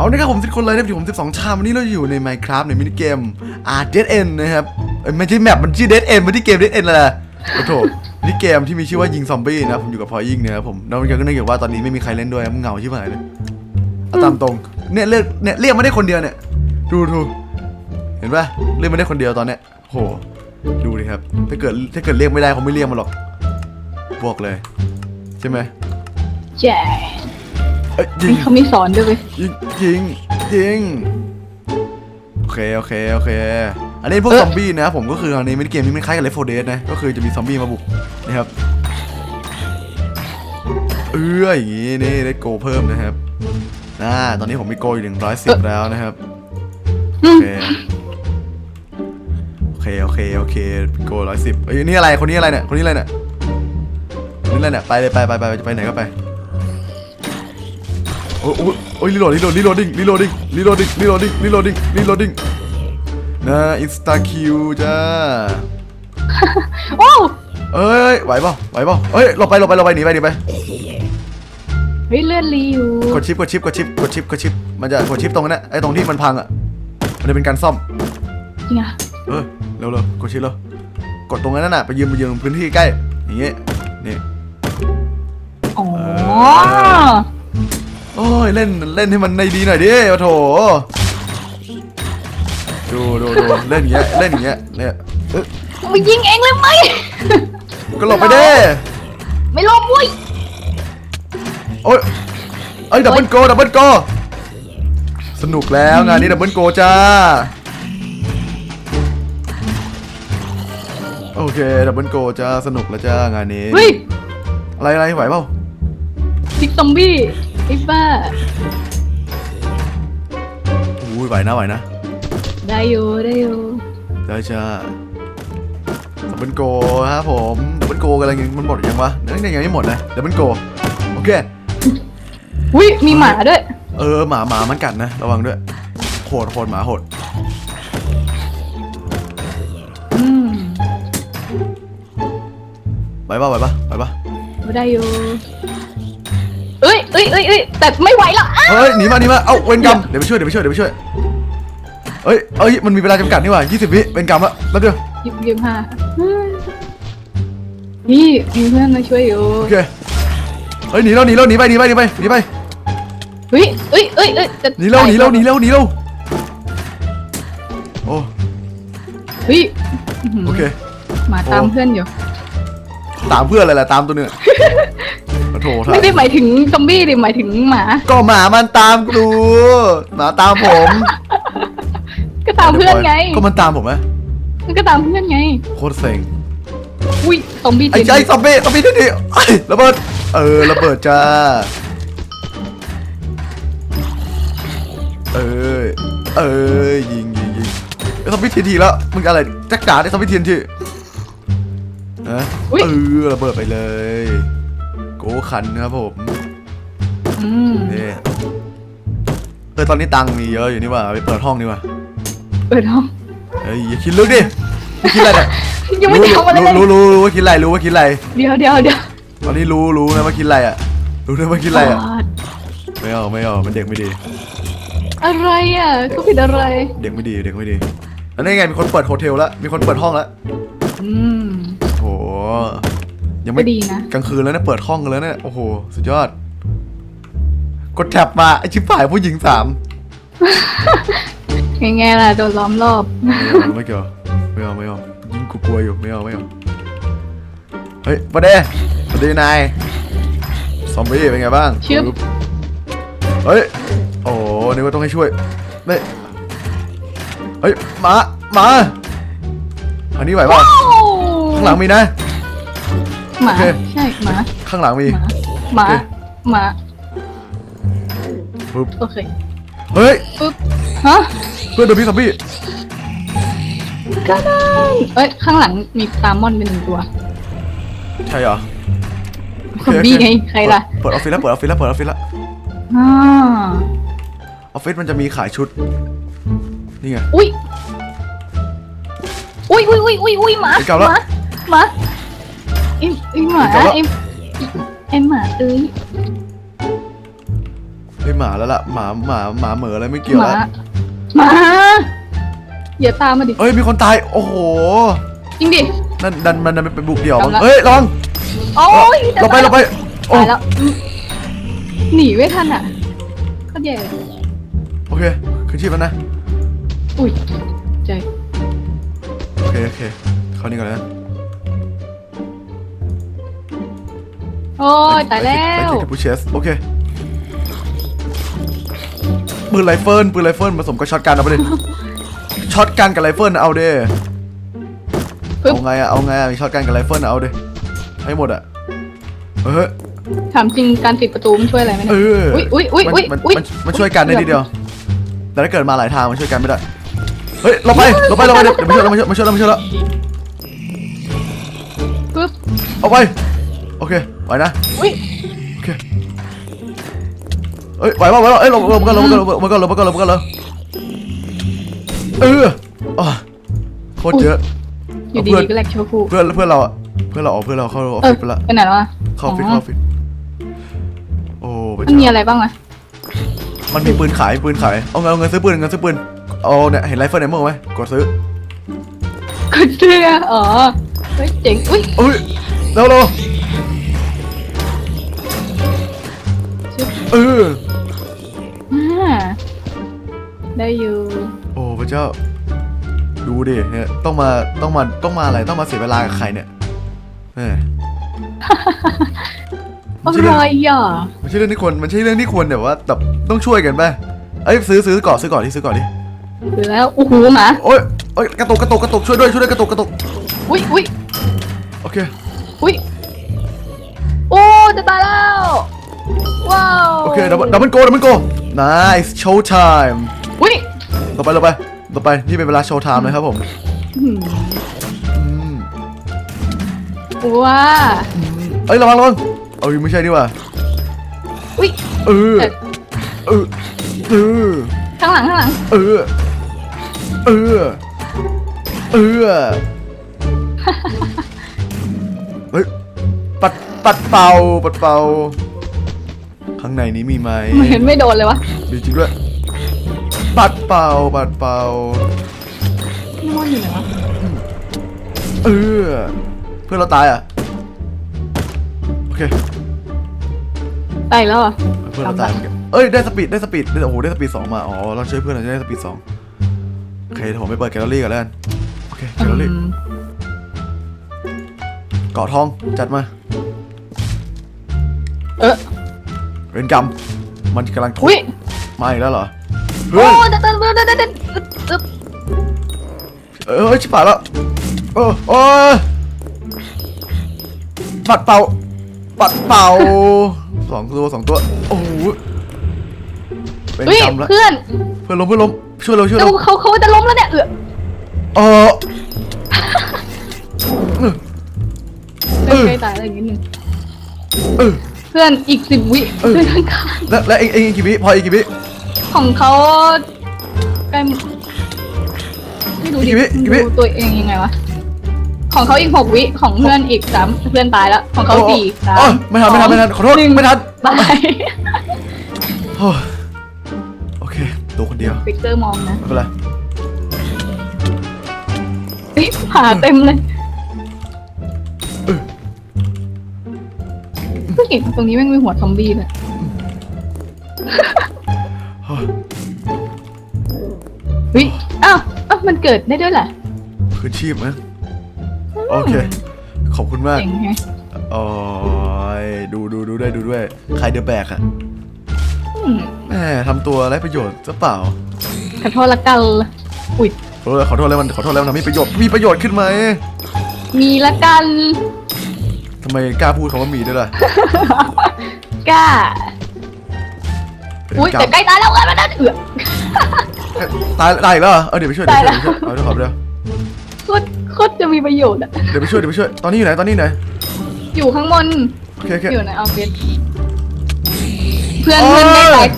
เอาละครับผมสิบคนเลยนะครับผมสิบสองชามวันนี้เราอยู่ใน Minecraft ในมินิเกม R Dead End นนะครับไม่ใช่แมปมันชื่อ Dead End ไม่ใช่เกม Dead End เลยนะโอ้โถมินิเกมที่มีชื่อว่ายิงซอมบี้นะผมอยู่กับพอยิงเนี่ยครับผมแล้วมันก็เนื่องจากว่าตอนนี้ไม่มีใครเล่นด้วยมันเหงาชิบหายเลยเอาตามตรงเนี่ยเรียกเนี่ยเรียกมาได้คนเดียวเนี่ยดูดูเห็นปะเรียกมาได้คนเดียวตอนเนี้ยโหดูดิครับถ้าเกิดถ้าเกิดเรียกไม่ได้เขาไม่เรียกมาหรอกบอกเลย ใช่ไหมแย่ อ้ยยิงนี่เขามีสอนด้วยเว้ยยิงยิงยิงโอเคโอเคโอเค อันนี้พวกเอ๊ะซอมบี้นะครับผมก็คืออันนี้มินิเกมนี้มันคล้ายกับเลฟโฟเดสนะก็คือจะมีซอมบี้มาบุกนะครับเอื้ออย่างงี้นี่ได้โกเพิ่มนะครับอ่าตอนนี้ผมมีโกอยู่หนึ่งร้อยสิบแล้วนะครับอืโอมเคโอเคโอเคโอเคโกร้อยสิบเอ้ยนี่อะไรคนนี้อะไรเนี่ยคนนี้อะไรเนี่ยคนนี้อะไรเนี่ยไปเลยไปไปไปจะไปไหนก็ไป โอ้ยโอ้ยโอ้ยรีโหลดรีโหลดรีโหลดดิ้งรีโหลดดิ้งรีโหลดดิ้งรีโหลดดิ้งรีโหลดดิ้งรีโหลดดิ้งนะอินสตาคิวจ้าโอ้เอ้ยไหวเปล่าไหวเปล่าเอ้ยหลบไปหลบไปหลบไปหนีไปหนีไปเฮ้ยเลื่อนรีอยู่กดชิปกดชิปกดชิปกดชิปกดชิปมันจะกดชิปตรงนั้นนะไอ้ตรงที่มันพังอะมันจะเป็นการซ่อมจริงอะเออเร็วเร็วกดชิปเร็วกดตรงนั้นน่ะไปยืนไปยืนพื้นที่ใกล้อย่างเงี้ยนี่อ๋อ โอ้ยเล่นเล่นให้มันในดีหน่อยดิโอ้โถดูดูดูเล่นอย่างเงี้ยเล่นอย่างเงี้ยเนี่ยเอ้ยมายิงเองเลยไหมก็หลบไปเด้ไม่ลบเว้ยโอ้ยเอ้ยดับเบิลโกดับเบิลโกสนุกแล้วงานนี้ดับเบิลโกจ้าโอเคดับเบิลโกจ้าสนุกแล้วจ้างานนี้เฮ้ยอะไรอะไรไหวเปล่าซิกซอมบี้ ไอ้บ้า อุ้ยไหวนะไหวนะได้อยู่ได้อยู่ได้จ้าดับเบิลโกครับผมดับเบิลโกกำลังมันหมดยังวะนั่นยังไม่หมดนะดับเบิลโกโอเค อุ้ยมีหมาด้วย เออหมาหมามันกัดนะ ระวังด้วยโหดโหดหมาโหดอืมไหวปะไหวปะไหวปะได้อยู่ เอ้ยเอ้ยเอ้ยเอ้ยแต่ไม่ไหวละอ้าเฮ้ยหนีมาหนีมาเอ้าเวนกรรมเดี๋ยวไปช่วยเดี๋ยวไปช่วยเดี๋ยวไปช่วยเอ้ยเอ้ยมันมีเวลาจำกัดนี่หว่า20วิเวนกรรมละแล้วเดี๋ยวยิบยิบห้านี่มีเพื่อนมาช่วยอยู่โอเคเฮ้ยหนีแล้วหนีแล้วหนีไปหนีไปหนีไปหนีไปเฮ้ยเอ้ยเอ้ยเอ้ยจะหนีแล้วหนีแล้วหนีแล้วหนีแล้วโอ้เฮ้ยอื้อหือโอเคหมาตามเพื่อนอยู่ตามเพื่อนอะไรล่ะตามตัวเนื้อ โอ้โถท่าไม่ได้หมายถึงซอมบี้ดิหมายถึงหมา ก็หมามันตามกูหมาตามผมก็ตามเพื่อนไง ก็มันตามผมไหมมันก็ตามเพื่อนไง โคตรเซ็งอุ้ยซอมบี้ไอ้ใจซอมบี้ซอมบี้ที่นี่เอ้ยระเบิด เออระเบิดจ้า เอ้ยเอ้ยยิงยิงยิงไอ้ซอมบี้ทีทีแล้วมึงอะไรจักรจ๋าได้ซอมบี้ทีทีฮะเออระเบิดไปเลย โกคันครับผมอืมนี่เออตอนนี้ตังค์มีเยอะอยู่นี่หว่าไปเปิดห้องดีกว่าเปิดห้องเฮ้ยอย่าคิดลึกดิไม่คิดอะไรเนี่ยยังไม่ทำอะไรเลยรู้รู้รู้รู้ว่าคิดอะไรรู้ว่าคิดอะไรเดี๋ยวเดี๋ยวเดี๋ยวตอนนี้รู้รู้นะว่าคิดอะไรอะรู้นะว่าคิดอะไรอะบาดไม่เอาไม่เอามันเด็กไม่ดี อะไรอะก็ผิดอะไร เด็กไม่ดีเด็กไม่ดีแล้วนี่ไงมีคนเปิดโฮเทลแล้วมีคนเปิดห้องแล้วอืมโห ยังไม่ก็ดีนะ กลางคืนแล้วนะเปิดห้องกันแล้วเนี่ยโอ้โหสุดยอด กดแท็บมาไอชิบฝ่ายผู้หญิงสามยังไงล่ะ โดนล้อมรอบ ไม่เกี่ยวไม่เอาไม่เอายิงกูกลัวอยู่ไม่เอาไม่เอาเฮ้ยประเดประเดนายซอมบี้เป็นไงบ้างชึบ เฮ้ยโอ้นึกว่าต้องให้ช่วยเฮ้ยเฮ้ยหมาหมาอันนี้ไหวป่ะว้าวข้างหลังมีนะ หมาโอเค ใช่หมาข้างหลังมีหมาหมาโอเค หมาปึ๊บโอเคเฮ้ย ปึ๊บฮะเพื่อนโดนพี่ซอมบี้ก็ได้เอ้ยข้างหลังมีตามอนเป็นหนึ่งตัวใช่เหรอโอซอมเคบี้โอเคไงใครล่ะเปิดออฟฟิศแล้วเปิดออฟฟิศแล้วเปิดออฟฟิศแล้วอ่าออฟฟิศมันจะมีขายชุด นี่ไง อุ้ยอุ้ยอุ้ยอุ้ยอุ้ยอุ้ยหมาไอ้เก่าละหมาหมาไอ้ไอ้หมา ไอ้เก่าละไอ้ไอ้หมาเอ้ยเฮ้ยช่หมาแล้วล่ะหมาหมาหมาเหมืออะไรไม่เกี่ยวหมาแล้วหมาอย่าตามมาดิเอ้ยมีคนตายโอ้โหจริงดินั่นดันมันดันไปบุกเดี่ยวจำละเฮ้ยระวังโอ้ยจะเราไปตายเราไปโอ้ตายแล้วอืมหนีไม่ทันอะก็แย่เลยโอเคขึ้นชีพแล้วนะอุ้ยใจโอเคโอเคเข้านี่ก่อนเลยนะ โอ้ยตายแล้ว ไปที่ผู้เชสโอเคปืนไรเฟิลปืนไรเฟิลผสมกับช็อตกันเอาไปเลยช็อตกันกับไรเฟิลเอาเด้ปึ๊บ เอาไงอะเอาไงอะมีช็อตกันกับไรเฟิลเอาเด้ให้หมดอะเออถามจริงการปิดประตูมันช่วยอะไรไหมเอเนี่ยออุ้ยอุ้ยอุ้ยมันอุ้ยมันอุ้ยมันมันช่วยกันได้ทีเดียว แต่ถ้าเกิดมาหลายทางมันช่วยกันไม่ได้เฮ้ยเราไปเราไปเราไปเดี๋ยวเดี๋ยวมาช่วยเรามาช่วยเรามาช่วยเรามาช่วยแล้วปึ๊บเอาไป โอเคไหวนะอุ้ยโอเคเอ้ยไหวป่ะไหวป่ะเอ้ยลงลงกันลงกันลงกันลงกันลงกันลงกันเลยเอออะโคตรเยอะอยู่เอาเพื่อนดีๆก็แหลกโชว์คู่เพื่อนเพื่อนเราอะเพื่อนเราออกเพื่อนเราเข้าออฟเออฟิศไปละไปไหนแล้วอะเข้าออฟฟิศอ๋อเข้าออฟฟิศโอ้พระมันมีเจ้าอะไรบ้างอะมันมีปืนขายปืนขายเอาเงินเอาเงินซื้อปืนเงินซื้อปืนเอาเนี่ยเห็นไรเฟิลไหนมั้งไหมกดซื้อกดเสื้ออ๋อเฮ้ยเจ๋งอุ้ยเอ้ยเร็วเร็ว เออ อ่าได้อยู่โอ้พระเจ้า ดูดิเนี่ยต้องมาต้องมาต้องมาอะไรต้องมาเสียเวลากับใครเนี่ยแหมอะไม่ใช่ไรเรื่องอะไม่ใช่เรื่องที่ควรมันใช่เรื่องที่ควรแบบว่าแบบต้องช่วยกันป่ะเอ้ยซื้อซื้อก่อนซื้อก่อนดิซื้อก่อนดิคือแล้วโอ้โหหมาโอ้ยโอ้ยกระตุกกระตุกกระตุกช่วยด้วยช่วยด้วยกระตุกกระตุกอุ้ยอุ้ยโอเคอุ้ยโอ้จะตายแล้ว ว้าวโอเคดับเบิลดับเบิลโกดับเบิลโก nice show time อุ้ยต่อไปต่อไปต่อไปนี่เป็นเวลาโชว์ไทม์เลยครับผมหืมอืมว้าเอ้ยระวังระวังเอ้ยไม่ใช่นี่หว่าอุ้ยเออเอ๊ะเออเออข้างหลังข้างหลังเออเออเออเฮ้ยปัดปัดเป่าปัดเป่า ข้างในนี้มีไหมไม่เห็นไม่โดนเลยวะมีจริงด้วยปัดเป่าปัดเป่านี่มันอยู่ไหนวะเออเพื่อนเราตายอะโอเคตายแล้วอะเพื่อนเราตายเหมือนกันเอ้ยได้สปีดได้สปีดได้โอ้โหได้สปีดสองมาอ๋อเราช่วยเพื่อนเราจะได้สปีดสองโอเคเดี๋ยวผมไปเปิดแกลเลอรี่ก่อนแล้วกันโอเคแกลเลอรี่อืมเกาะทองจัดมา เวรกรรมมันกำลังทุบอุ้ยมาอีกแล้วเหรอโอ้เฮ้ยเด็ดเด็ดเด็ดเด็ดเด็ดเด็ดเออเฮ้ยชิบหายแล้วเออโอ้ยปัดเป่าปัดเป่าสองตัวสองตัวโอ้โหเป็นอุ้ยกรรมแล้วเพื่อนเพื่อนล้มเพื่อนล้มช่วยเราช่วยเดี๋ยเราวเขาเขาจะล้มแล้วเนี่ยเออเออเออ เออ ใกล้ตายแล้วอย่างนิดนึงเออ เพื่อนอีกสิบวิเออ เพื่อนข้างแล้วแล้วเองเองอีกกี่วิพออีกกี่วิๆของเขาใกล้ไม่รู้ดิกี่วิกี่วิดูตัวเองยังไงวะ ของเขาอีกหกวิ ของเพื่อนอีกสามเพื่อนตายแล้วของเขาสี่สามโอ้ยไม่ทันไม่ทันไม่ทันขอโทษหนึ่งไม่ทันตายโอ้ยโอเคตัวคนเดียวฟิกเกอร์มองนะไม่เป็นไร เฮ้ยผ่าเต็มเลย เพิ่งเห็นตรงนี้แม่งมีหัวซอมบี้เลยโอ้ยเฮ้ยอ้าวอ้าวมันเกิดได้ด้วยเหรอคืนชีพนะโอเค ขอบคุณมากเจ๋งไงโอ้ยดูดูดูด้วยดูด้วย ใครเดอะแบกอะอืมแหมทำตัวไร้ประโยชน์จะเปล่าขอโทษละกันอุ้ยเออขอโทษแล้วมันขอโทษแล้วมันทำให้ประโยชน์มีประโยชน์ขึ้นไหม มีละกัน ทำไมกล้าพูดคำว่ามีด้วยล่ะกล้าเป็นอุ้ยกรรแต่มใกล้ตายแล้วกันมันนั่นเอือตายตายอีกแล้วเหรอเออเดี๋ยวไปช่วยเดี๋ยวตายแล้วไปช่วยเอาเดี๋ยวขอเดี๋ยวโคตรโคตรจะมีประโยชน์อะเดี๋ยวไปช่วยเดี๋ยวไปช่วยตอนนี้อยู่ไหนตอนนี้อยู่ไหนอยู่ข้างบนโอเคโอเคอยู่ในออฟฟิศเพื่อนโอ้ยเพื่อนได้ตาย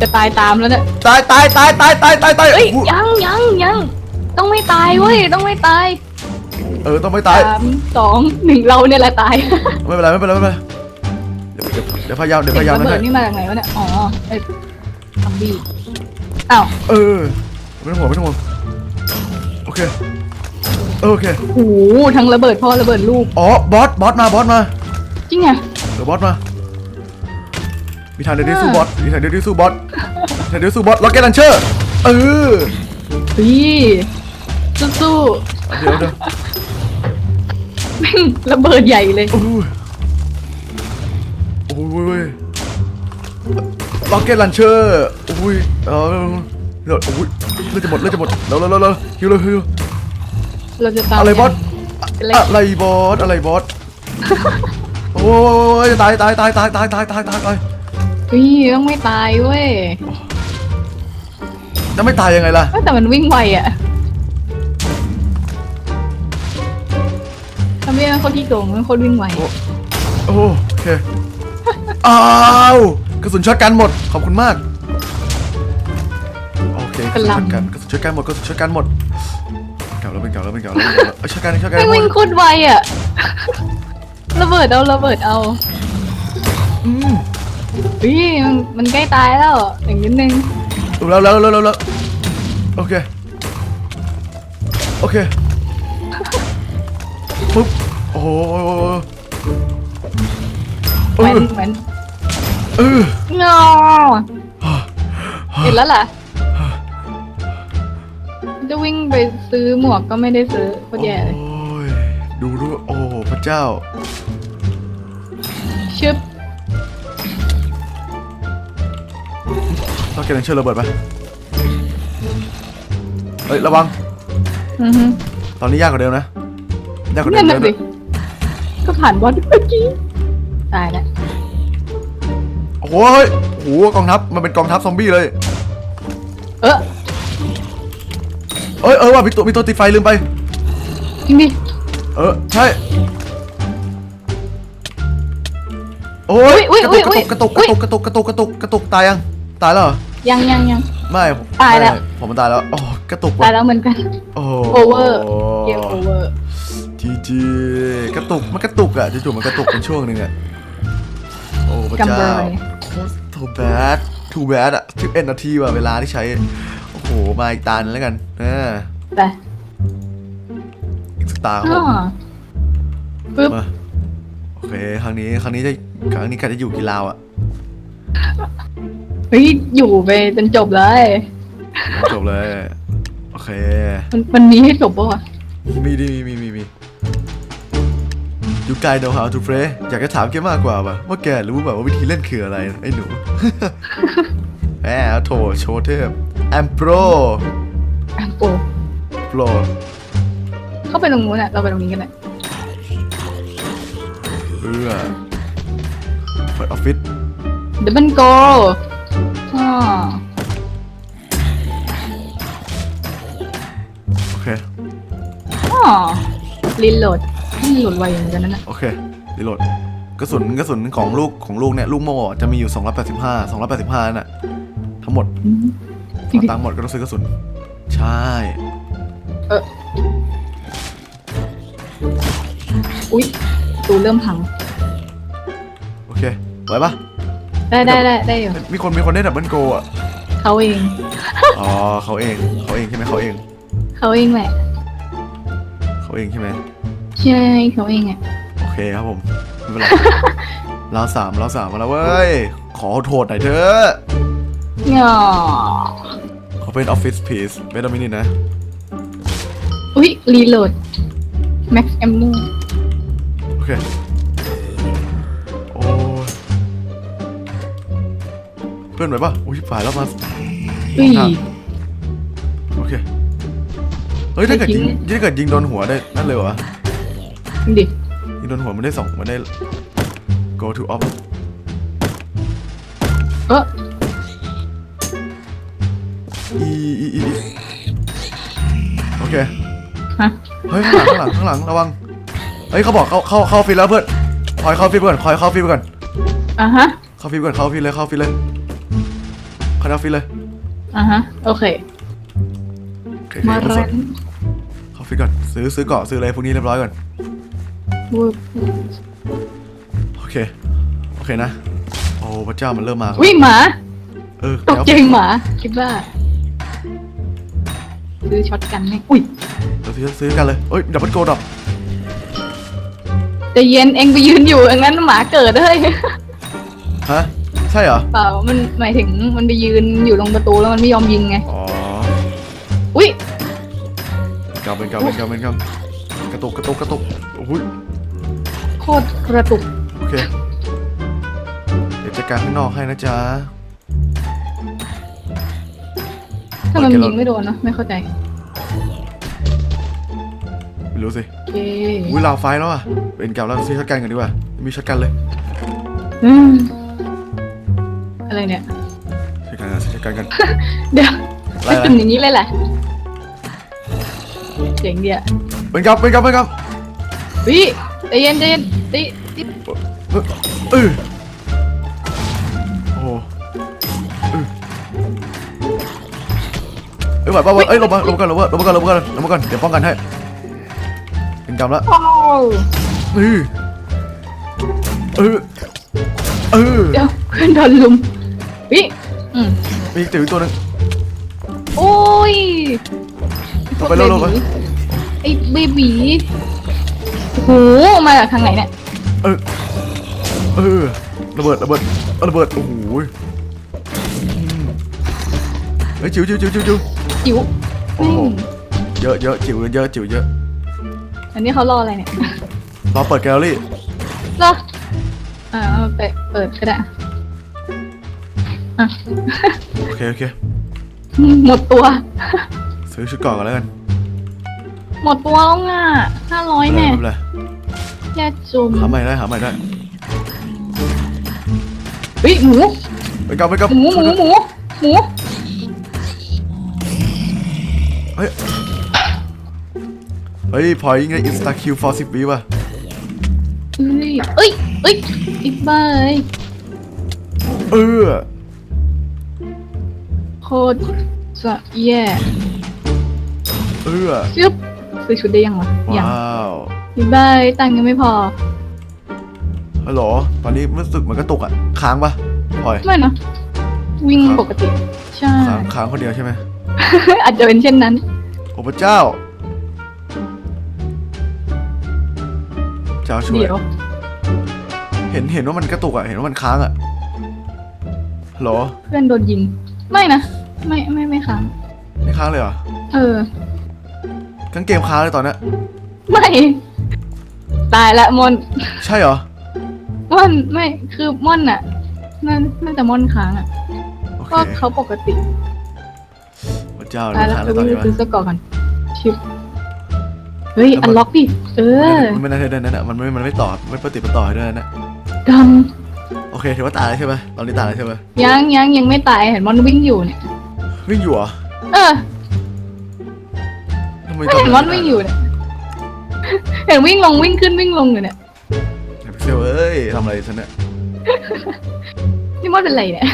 จะตายตามแล้วเนี่ยตายตายตายตายตายตายตายเอ้ยอู้ยังยังยังต้องไม่ตายเว้ยต้องไม่ตาย เออต้องไม่ตาย สามสองหนึ่งเราเนี่ยแหละตายไม่เป็นไรไม่เป็นไรไม่เป็นไรเดี๋ยวเดี๋ยวเดี๋ยวพยายามเดี๋ยวพยายามระนะเบิดเนี่ยนี่มาจากไหนวะเนี่ยอ๋อไอ้ซอมบี้อ้าวเออไม่ต้องห่วงไม่ต้องห่วงโอเคเออโอเคโอ้โหทั้งระเบิดพ่อระเบิดลูกอ๋อบอสบอสมาบอสมาจริงไงเดี๋ยวบอสมามีทางเดียวที่สู้บอสมีทางเดียวที่สู้บอสทางเดียวสู้บอสล็อกเก็ตลันเชอร์เออ พี่สู้เดี๋ยวเดี๋ยวๆ แม่งระเบิดใหญ่เลย โอ้ยโอ้ยล็อกเก็ตลันเชอร์โอ้ยเออเดี๋ยวโอ้ยเลือดจะหมดเลือดจะหมดเร็วเร็วเร็วเร็วฮิวเลยฮิวเราจะตามอะไรบอสอะไรบอสอะไรบอสโอ้ยตายตายตายตายตายตายตายตายตายพี่ต้องไม่ตายเว้ยจะไม่ตายยังไงล่ะแต่มันวิ่งไวอะ ทำไมมันคนที่โกงมันคนวิ่งไวโอ้โอเค อ้าวกระสุนช็อตกันหมด ขอบคุณมาก โอเคกระสุนช็อตกันกระสุนช็อตกันหมดกระสุนช็อตกันหมดเก่าแล้วเป็นเก่าแล้วเป็นเก่าแล้วเป็นเก่าแล้วเอ้ยช็อตกันช็อตกันแม่งหมวิ่งดโคตรไวอะระเบิดเอาระเบิดเอาอืมพี่มันมันใกล้ตายแล้วอย่างนิดนึงแล้วแล้วแล้วแล้วแล้วโอเค โอเคปุ๊บ โอ้โหเอเหมือนอเหมือนเออ งอเห็นแล้วล่ะจะวิ่งไปซื้อหมวกก็ไม่ได้ซื้อโคตรแย่เลยโอ้ยดูดูโอ้พระเจ้า ชึบต้องเก็บเชือกระเบิดไปเฮ้ย ระวัง อือฮึตอนนี้ยากกว่าเดิมนะ ยากกว่าเดินั่มนเยน่ะอะสิ ก็ผ่านบอสเมื่อกี้ตายแล้วโอ้โหเฮ้ยโอ้โหกองทัพมันเป็นกองทัพซอมบี้เลยเออเอ้ยเออว่ะมีตัวมีตัวติดไฟลืมไป จริงดิเออใช่โอ้ยอุ๊ยกระอุ๊ตุยกกระตุกอุ๊กระยตุกกระตุกกระตุกกระตุกกระตุกตายยังตายแล้วเหรอยังยังยัง ไม่ผมตายแล้ว ไม่ผมมันตายแล้วโอ้กระตุกตาว่ะยแล้วเหมือนกันโอ้โอเวอร์เกมโอเวอร์ จีจีกระตุกมันกระตุกอะจู่ๆมันกระตุกเป็นช่วงหนึ่งอะโอ้พระกำเจ้าเบยโคตร too bad too bad อะสิบเอ็ดนาทีว่ะเวลาที่ใช้ โอ้โห มาอีกตาหนงแล้วกันเออแต่อีกสักตาครับอ๋ผอมปึ๊บมาโอเคครั้งนี้ครั้งนี้จะครั้งนี้ใครจะอยู่กี่ราวอะเฮ้ยอยู่ไปจนจบเลยจบเลย โอเค มันมันมีให้จบปะวะมีดีมีมีมี ยูกาย know how to play อยากจะถามแกมากกว่าป่ะว่าแกรู้แบบว่าวิธีเล่นคืออะไรไอ้หนู แหมโถโชว์เทพ I'm pro อะโป pro เข้าไปตรงนู้นอะ เราไปตรงนี้กันเลยเพื่อเปิดออฟฟิศเดี๋ยวมันโกอ๋อโอเค อ๋อรีโหลดรีโหลดไวเหมือนกันนั่นน่ะโอเครีโหลดกระสุนกระสุนของลูกของลูกเนี่ยลูกโม่จะมีอยู่ 285 285นั่นน่ะทั้งหมดอืมเอาตังค์หมดก็ต้องซื้อกระสุน ใช่เอออุ๊ยประตูเริ่มพัง โอเคไหวปะได้ได้ได้ได้อยู่มีคนมีคนได้ดับเบิลโกอะเขาเอง อ๋อเขาเองเขาเองใช่ไหมเขาเอง เขาเองแหละเขาเองใช่ไหม ใช่เขาเองอะ โอเคครับผมไม่เป็นไร เราสามเราสามมาแล้วเว้ย ขอโทษหน่อยเถอะอ๋อขอเป็นออฟฟิศพีซไม่ต้องมินินะ อุ๊ย รีโหลด แม็กซ์แอมมูโอเค โอ้ยเพื่อนไหวปะอุ้ยฝ่ายแล้วมาอุ้ยครับโอเค เฮ้ย ถ้าเกิดยิงไม่ทิ้งถ้าเกิดยิงโดนหัวได้ นั่นเลยวะ ดิยิงโดนหัวมันได้สองมันได้ go to off เอออีอีอีอีโอเค ฮะเฮ้ย ข้างหลัง ข้างหลัง ข้างหลัง ระวัง เฮ้ย เขาบอก เข้า เข้า เข้าฟิตแล้วเพื่อน คอยเข้าฟิตไปก่อน คอยเข้าฟิตไปก่อน อะฮะเข้าฟิตไปก่อน เข้าฟิตเลย เข้าฟิตเลยเข้าฟิตเลยอะฮะ โอเค โอเคมาโอเคแรงเข้าฟิตก่อน ซื้อ ซื้อเกาะ ซื้ออะไรพวกนี้เรียบร้อยก่อน วูบโอเค โอเคนะ โอ้พระเจ้ามันเริ่มมาวิ่งหมา เออตกแล้วใจหมา คิดว่า ซื้อช็อตกันไหมอุ้ยเราซื้อซื้อกันเลยเอ้ยดับเบิลโกดับใจะเย็นเองไปยืนอยู่อย่างนั้นหมาเกิดเลยฮะ ใช่เหรอ เปล่า มันหมายถึงมันไปยืนอยู่ตรงประตูแล้วมันไม่ยอมยิงไง อ๋อ อุ้ยเป็นกำเป็นกำเป็นกำเป็นกำกระตุกกระตุกกระตุกโอ้ย โคตรกระตุก โอเค เดี๋ยวจัดการข้างนอกให้นะจ๊ะ ถ้ามันโอเคเรายิงไม่โดนเนอะไม่เข้าใจ ไม่รู้สิโอเคอุ้ยลาวไฟแล้วอะ เป็นกำแล้วซื้อช็อตกันกันดีกว่า มีช็อตกันเลยอืมอะไรเนี่ย ช็อตกันกันซื้อช็อตกันกัน เดี๋ยวอะไรไม่เป็นอย่างนี้เลยแหละเจ๋งเดียเป็นกำเป็นกำเป็นกวิ ใจเย็นใจเย็นติติเออโอ้โหเอ้ยไหวป่าวะเอ้ยลงมาลงมาก่อนลงมาลงมาก่อนลงมาก่อนลงมาก่อนเดี๋ยวป้องกันให้เป็นกำแล้วโอ้เออเออเออเดี๋ยวเพื่อนโดนลุมวิอืมมีอีกตัวอีกตัวหนึง โอ้ยลงไปเร็วลงไป ไอ้เบบี โอ้โหมาจากทางไหนเนี่ยเออเออระเบิดระเบิดเอาระเบิดโอ้โหอืมเฮ้ยจิ๋วจิ๋วจิ๋วจิ๋วจิ๋วจิ๋วโอ้โหอืมเยอะเยอะจิ๋วเยอะจิ๋วเยอะอันนี้เขารออะไรเนี่ยรอเปิดแกลเลอรี่รออ่าเอาไปเปิดก็ได้อะ โอเคโอเคหมดตัว ซื้อชุดก่อนกันแล้วกัน หมดตัวแล้วง่ะห้าร้อยไม่แน่เป็นไรแย่จุ่มหาใหม่ได้หาใหม่ได้เฮ้ยหมูไปกับไปกับหมูหมูหมูหมูเฮ้ยเฮ้ยพอยยังไงอินสตาคิวฟอร์สิบวิว่ะเอ้ยเอ้ยเอ้ยอีกใบเออโคตรจะแย่เออชึบ ซื้อชุดได้ยังวะยังว้าวอีกใบตังค์ยังไม่พอ ฮัลโหลตอนนี้รู้สึกเหมือนกระตุกอะค้างปะพลอย ไม่นะวิ่งครับ ปกติ ใช่ ค้าง ค้างคนเดียวใช่ไหมอาจจะเป็นเช่นนั้น โอ้พระเจ้า เจ้าช่วย เดี๋ยว เห็นเห็นว่ามันกระตุกอะเห็นว่ามันค้างอะฮัลโหลเพื่อนโดนยิง ไม่นะ ไม่ไม่ไม่ค้างไม่ค้างเลยเหรอ เออ ทั้งเกมค้างเลยตอนเนี้ยไม่ ตายละมอนใช่เหรอม่อนไม่คือม่อนน่ะน่าน่าจะม่อนค้างอะโอเคก็เขาปกติพระเจ้าตายไม่แล้วค้างเลคืยอตอนวิ่นี้งวะซื้อสกอร์ก่อนชิปเฮ้ยอันล็อกดิเออมันไม่ได้เดินนั่นอะมันไม่มันไม่ต่อไม่ปฏิดปะต่อให้ด้วยนะดโอเคถือว่าตายแล้วใช่ไหมตอนนี้ตายแล้วใช่ไหมำยังยังยังไม่ตายเห็นมอนวิ่งอยู่เนี่ย วิ่งอยู่เหรอ เออทำ ไมไม่เห็นมอนวิ่งอยู่เนี่ยเห็นวิ่งลงวิ่งขึ้นวิ่งลงอยู่เนี่ยเซลเอ้ยทำอะไรฉันเนี่ย นี่มอนเป็นไรเนี่ย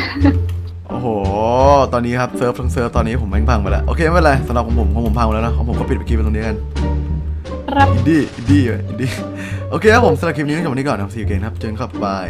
โอ้โห ตอนนี้ครับเซิร์ฟทั้งเซิร์ฟตอนนี้ผมแม่งพังไปแล้ว โอเคไม่เป็นไรสำหรับของผมของผมพังไปแล้วนะของผมก็ปิดไปคลิปไปตรงนี้กันครับ อินดี้อินดี้อินดี้ โอเคครับผมสำหรับคลิปนี้ก็จบวันนี้ก่อนนะครับซีเกนครับ เจอกันครับบาย